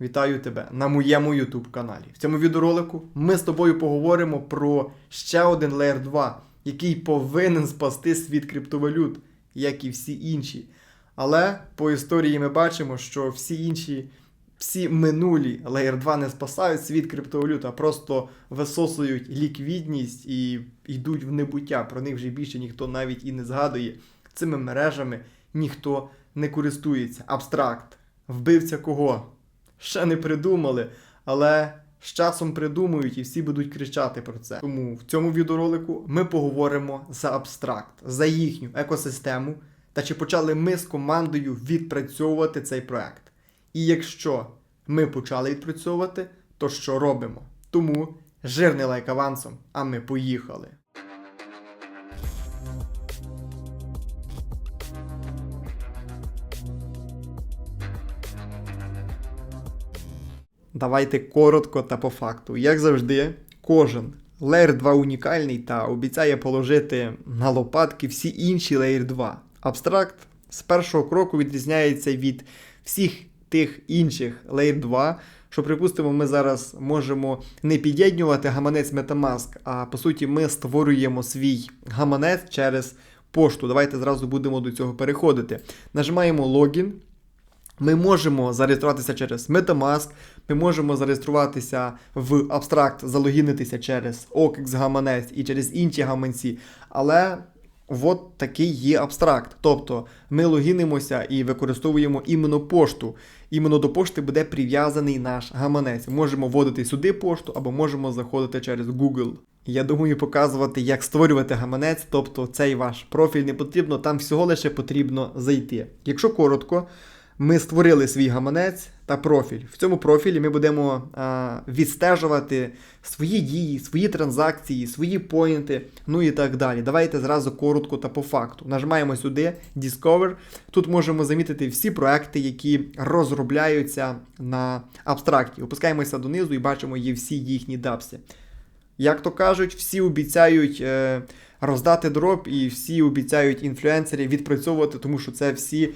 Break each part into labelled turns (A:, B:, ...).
A: Вітаю тебе на моєму YouTube каналі. В цьому відеоролику ми з тобою поговоримо про ще один Layer 2, який повинен спасти світ криптовалют, як і всі інші. Але по історії ми бачимо, що всі інші, всі минулі Layer 2 не спасають світ криптовалют, а просто висосують ліквідність і йдуть в небуття. Про них вже більше ніхто навіть і не згадує. Цими мережами ніхто не користується. Абстракт. Вбивця кого? Ще не придумали, але з часом придумають і всі будуть кричати про це. Тому в цьому відеоролику ми поговоримо за абстракт, за їхню екосистему та чи почали ми з командою відпрацьовувати цей проект. І якщо ми почали відпрацьовувати, то що робимо? Тому жирний лайк авансом, а ми поїхали. Давайте коротко та по факту. Як завжди, кожен Layer 2 унікальний та обіцяє положити на лопатки всі інші Layer 2. Абстракт з першого кроку відрізняється від всіх тих інших Layer 2, що, припустимо, ми зараз можемо не під'єднювати гаманець Metamask, а по суті ми створюємо свій гаманець через пошту. Давайте зразу будемо до цього переходити. Нажимаємо логін. Ми можемо зареєструватися через Metamask, ми можемо зареєструватися в Abstract, залогінитися через OKX гаманець і через інші гаманці. Але от такий є абстракт. Тобто ми логінимося і використовуємо іменно пошту. Іменно до пошти буде прив'язаний наш гаманець. Можемо вводити сюди пошту або можемо заходити через Google. Я думаю, показувати, як створювати гаманець, тобто цей ваш профіль не потрібно, там всього лише потрібно зайти. Якщо коротко, ми створили свій гаманець та профіль. В цьому профілі ми будемо а, відстежувати свої дії, свої транзакції, свої поінти, ну і так далі. Давайте зразу коротко та по факту. Нажимаємо сюди Discover. Тут можемо замітити всі проекти, які розробляються на абстракті. Опускаємося донизу і бачимо є всі їхні дапси. Як то кажуть, всі обіцяють. Е, Роздати дроп і всі обіцяють інфлюенсери відпрацьовувати, тому що це всі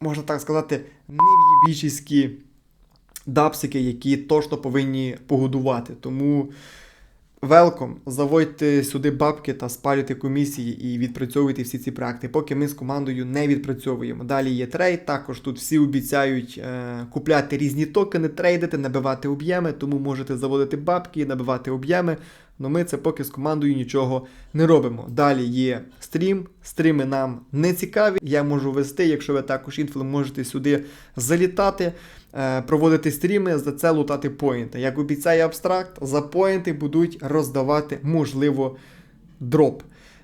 A: можна так сказати, нев'єбічіські дапсики, які точно повинні погодувати. Тому велком, заводьте сюди бабки та спалюйте комісії і відпрацьовуйте всі ці проекти, поки ми з командою не відпрацьовуємо. Далі є трейд, також тут всі обіцяють е, купляти різні токени, трейдити, набивати об'єми, тому можете заводити бабки, набивати об'єми. Но ми це поки з командою нічого не робимо. Далі є стрім. Стріми нам не цікаві. Я можу вести, якщо ви також інфлем можете сюди залітати, проводити стріми, за це лутати поінти. Як обіцяє абстракт, за поінти будуть роздавати, можливо, дроп.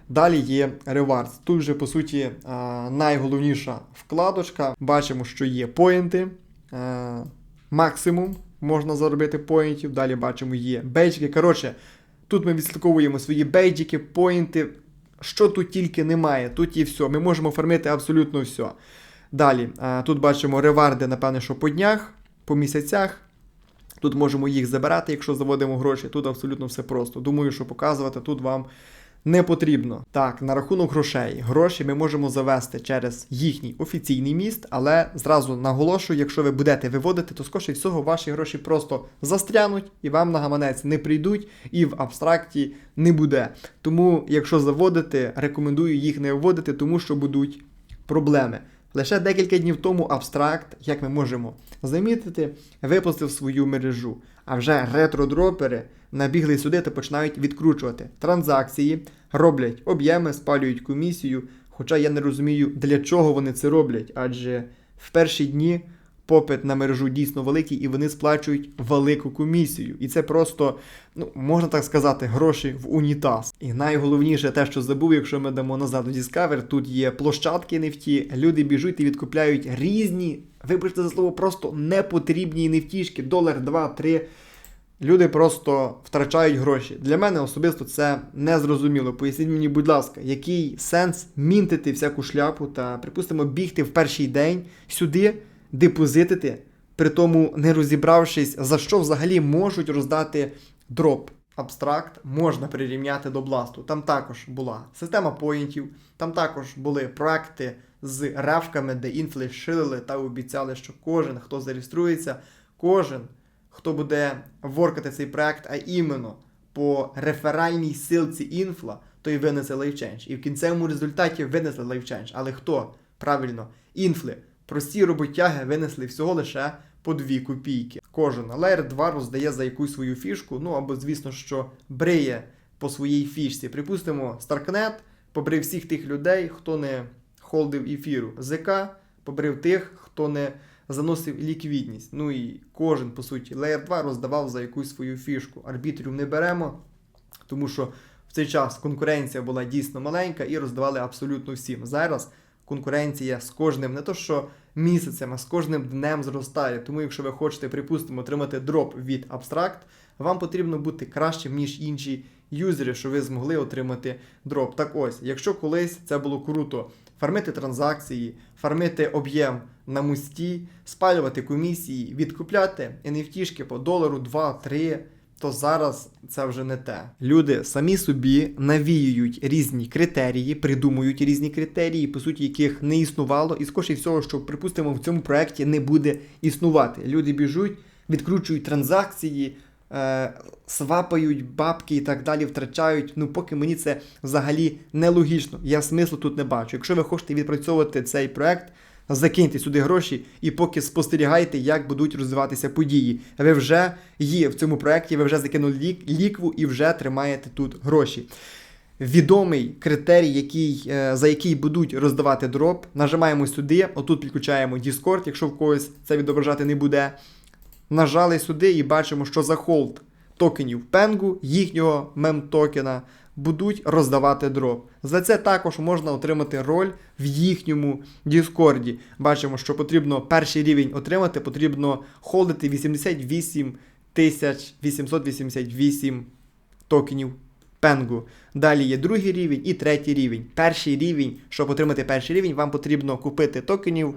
A: Далі є Rewards. Тут вже, по суті, е, найголовніша вкладочка. Бачимо, що є поінти. Е, максимум можна заробити поінтів. Далі бачимо, є бейджики. Коротше, Тут ми відслідковуємо свої бейджики, поінти. Що тут тільки немає, тут є все. Ми можемо фармити абсолютно все. Далі, тут бачимо реварди, напевне, що по днях, по місяцях. Тут можемо їх забирати, якщо заводимо гроші. Тут абсолютно все просто. Думаю, що показувати тут вам не потрібно. Так, на рахунок грошей. Гроші ми можемо завести через їхній офіційний міст, але зразу наголошую, якщо ви будете виводити, то скоріше всього ваші гроші просто застрянуть і вам на гаманець не прийдуть, і в абстракті не буде. Тому, якщо заводити, рекомендую їх не вводити, тому що будуть проблеми. Лише декілька днів тому абстракт, як ми можемо замітити, випустив свою мережу. А вже ретро-дропери набігли сюди та починають відкручувати транзакції, роблять об'єми, спалюють комісію. Хоча я не розумію, для чого вони це роблять, адже в перші дні попит на мережу дійсно великий, і вони сплачують велику комісію. І це просто, ну, можна так сказати, гроші в унітаз. І найголовніше те, що забув, якщо ми дамо назад у Discover, тут є площадки нефті, люди біжуть і відкупляють різні, вибачте за слово, просто непотрібні нефтішки, долар, два, три. Люди просто втрачають гроші. Для мене особисто це не зрозуміло. Поясніть мені, будь ласка, який сенс мінтити всяку шляпу та, припустимо, бігти в перший день сюди депозитити, при тому не розібравшись, за що взагалі можуть роздати дроп. Абстракт можна прирівняти до бласту. Там також була система поінтів, там також були проекти з ревками, де інфли шилили та обіцяли, що кожен, хто зареєструється, Кожен, хто буде воркати цей проект, а іменно по реферальній силці інфла, той винесе лайфченж. І в кінцевому результаті винесли лайфченж. Але хто? Правильно, інфли. Прості роботяги винесли всього лише по 2 копійки. Кожен Layer 2 роздає за якусь свою фішку, ну або, звісно, що бриє по своїй фішці. Припустимо, Starknet побрив всіх тих людей, хто не холдив ефіру. ЗК побрив тих, хто не заносив ліквідність. Ну і кожен, по суті, Layer 2 роздавав за якусь свою фішку. Арбітрів не беремо, тому що в цей час конкуренція була дійсно маленька і роздавали абсолютно всім. Зараз конкуренція з кожним не то що місяцем, а з кожним днем зростає. Тому, якщо ви хочете, припустимо, отримати дроп від Abstract, вам потрібно бути кращим, ніж інші юзери, що ви змогли отримати дроп. Так ось, якщо колись це було круто, фармити транзакції, фармити об'єм на мусті, спалювати комісії, відкупляти NFT-шки по долару 2-3, то зараз це вже не те. Люди самі собі навіюють різні критерії, придумують різні критерії, по суті, яких не існувало, і скоріше всього, що припустимо в цьому проєкті не буде існувати. Люди біжуть, відкручують транзакції. е, Свапають бабки і так далі, втрачають. Ну, поки мені це взагалі нелогічно. Я смислу тут не бачу. Якщо ви хочете відпрацьовувати цей проект, закиньте сюди гроші і поки спостерігайте, як будуть розвиватися події. Ви вже є в цьому проєкті, ви вже закинули лік, лікву і вже тримаєте тут гроші. Відомий критерій, який, е, за який будуть роздавати дроп, нажимаємо сюди, отут підключаємо Discord, якщо в когось це відображати не буде. Нажали сюди і бачимо, що за холд токенів Пенгу, їхнього мем-токена, будуть роздавати дроп. За це також можна отримати роль в їхньому Діскорді. Бачимо, що потрібно перший рівень отримати, потрібно холдити 88 888 токенів Пенгу. Далі є другий рівень і третій рівень. Перший рівень, щоб отримати перший рівень, вам потрібно купити токенів.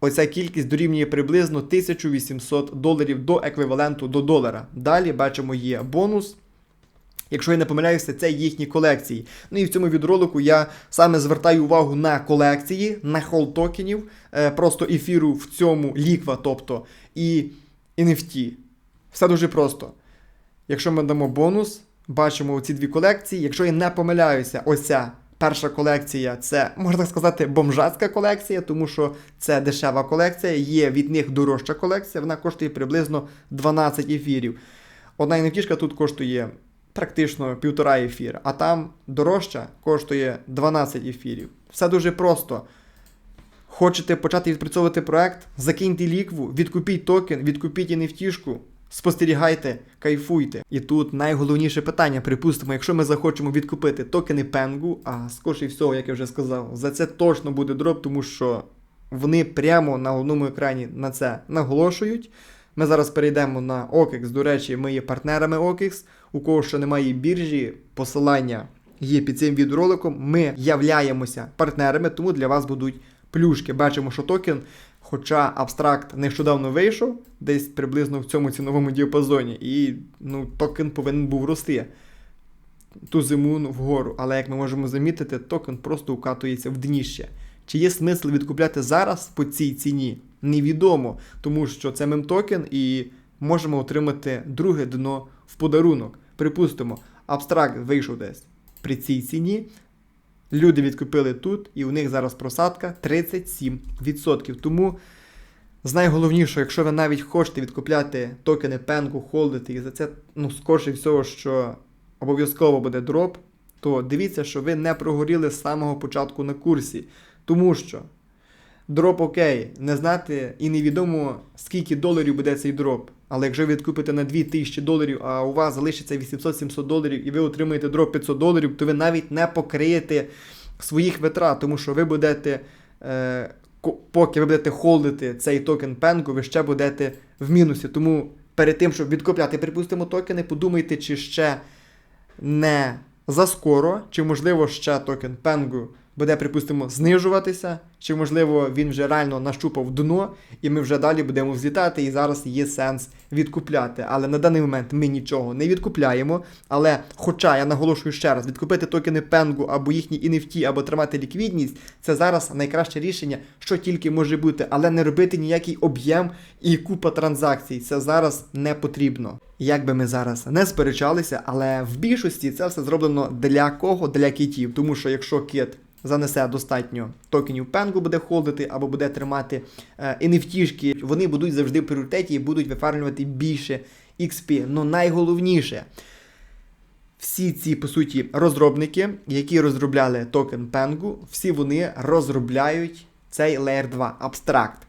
A: Оця кількість дорівнює приблизно 1800 доларів до еквіваленту до долара. Далі бачимо є бонус. Якщо я не помиляюся, це їхні колекції. Ну і в цьому відролику я саме звертаю увагу на колекції, на холд токенів, е, просто ефіру в цьому ліква, тобто і NFT. Все дуже просто. Якщо ми дамо бонус, бачимо ці дві колекції. Якщо я не помиляюся, ось перша колекція це, можна сказати, бомжацька колекція, тому що це дешева колекція, є від них дорожча колекція, вона коштує приблизно 12 ефірів. Одна NFT тут коштує практично півтора ефіра, а там дорожча коштує 12 ефірів. Все дуже просто. Хочете почати відпрацьовувати проект? Закиньте лікву, відкупіть токен, відкупіть NFT, спостерігайте, кайфуйте. І тут найголовніше питання: припустимо, якщо ми захочемо відкупити токени Пенгу, а скоріше всього, як я вже сказав, за це точно буде дроп, тому що вони прямо на головному екрані на це наголошують. Ми зараз перейдемо на OKEX. До речі, ми є партнерами OKEX. У кого ще немає біржі, посилання є під цим відеороликом. Ми являємося партнерами, тому для вас будуть плюшки. Бачимо, що токен, хоча абстракт нещодавно вийшов, десь приблизно в цьому ціновому діапазоні, і ну, токен повинен був рости ту зиму вгору. Але як ми можемо замітити, токен просто укатується в дніще. Чи є смисл відкупляти зараз по цій ціні? Невідомо, тому що це мемтокен і можемо отримати друге дно в подарунок. Припустимо, абстракт вийшов десь при цій ціні. Люди відкупили тут, і у них зараз просадка 37%. Тому з найголовнішого, якщо ви навіть хочете відкупляти токени пенку, холдити, і за це, ну, скорше всього, що обов'язково буде дроп, то дивіться, що ви не прогоріли з самого початку на курсі. Тому що дроп окей, не знати і невідомо, скільки доларів буде цей дроп. Але якщо ви відкупите на 2000 доларів, а у вас залишиться 800-700 доларів і ви отримаєте дроп 500 доларів, то ви навіть не покриєте своїх витрат, тому що ви будете, е, поки ви будете холдити цей токен пенку, ви ще будете в мінусі. Тому перед тим, щоб відкупляти, припустимо, токени, подумайте, чи ще не заскоро, чи можливо ще токен пенгу буде, припустимо, знижуватися, чи можливо він вже реально нащупав дно, і ми вже далі будемо взлітати, і зараз є сенс відкупляти. Але на даний момент ми нічого не відкупляємо. Але, хоча я наголошую ще раз, відкупити токени Пенгу або їхні NFT, або тримати ліквідність, це зараз найкраще рішення, що тільки може бути, але не робити ніякий об'єм і купа транзакцій. Це зараз не потрібно. Як би ми зараз не сперечалися, але в більшості це все зроблено для кого? Для китів. Тому що якщо кит занесе достатньо токенів Пенгу, буде холдити або буде тримати е, NFT-шки, вони будуть завжди в пріоритеті і будуть вифармлювати більше XP. Ну найголовніше. Всі ці, по суті, розробники, які розробляли токен Пенгу, всі вони розробляють цей Layer 2 абстракт.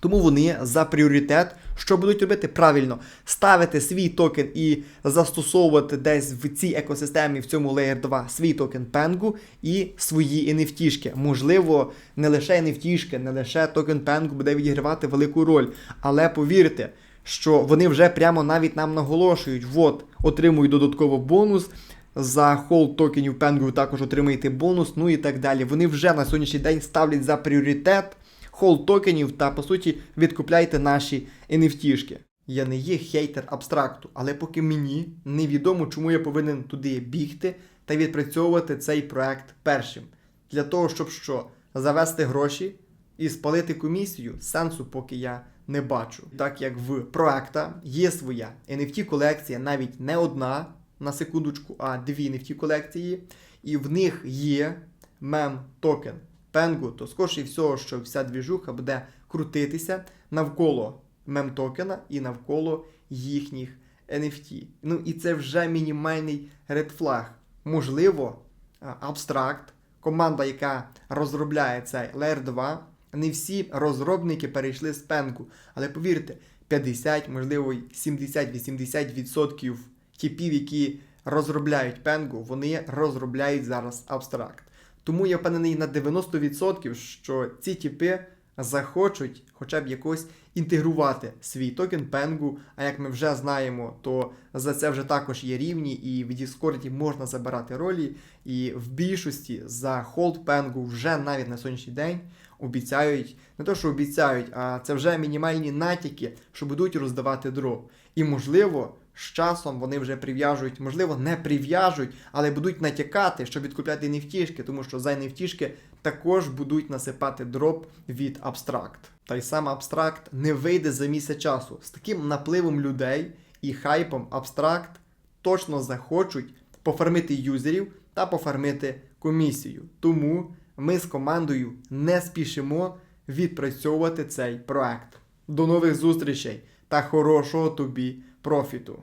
A: Тому вони за пріоритет, що будуть робити правильно, ставити свій токен і застосовувати десь в цій екосистемі, в цьому Layer 2, свій токен Пенгу і свої NFT-шки. Можливо, не лише NFT-шки, не лише токен Пенгу буде відігравати велику роль. Але повірте, що вони вже прямо навіть нам наголошують: от, отримують додатково бонус. За холд токенів Пенгу також отримаєте бонус, ну і так далі. Вони вже на сьогоднішній день ставлять за пріоритет холд токенів та, по суті, відкупляйте наші NFT-шки. Я не є хейтер абстракту, але поки мені невідомо, чому я повинен туди бігти та відпрацьовувати цей проект першим. Для того, щоб що, завести гроші і спалити комісію, сенсу поки я не бачу. Так як в проекта є своя NFT-колекція, навіть не одна, на секундочку, а дві NFT колекції, і в них є мем токен Пенгу, то скоріше всього, що вся двіжуха буде крутитися навколо мем-токена і навколо їхніх NFT. Ну і це вже мінімальний редфлаг. Можливо, абстракт, команда, яка розробляє цей Layer 2, не всі розробники перейшли з Пенгу. Але повірте, 50, можливо, 70-80% типів, які розробляють Пенгу, вони розробляють зараз абстракт. Тому я впевнений на 90%, що ці типи захочуть хоча б якось інтегрувати свій токен Пенгу. А як ми вже знаємо, то за це вже також є рівні, і в Discord можна забирати ролі. І в більшості за холд Пенгу вже навіть на сьогоднішній день обіцяють, не то, що обіцяють, а це вже мінімальні натяки, що будуть роздавати дров. І можливо. З часом вони вже прив'яжуть, можливо, не прив'яжуть, але будуть натякати, щоб відкупляти нефтішки, тому що за нефтішки також будуть насипати дроп від абстракт. Та й сам абстракт не вийде за місяць часу. З таким напливом людей і хайпом абстракт точно захочуть пофармити юзерів та пофармити комісію. Тому ми з командою не спішимо відпрацьовувати цей проект. До нових зустрічей та хорошого тобі профіту!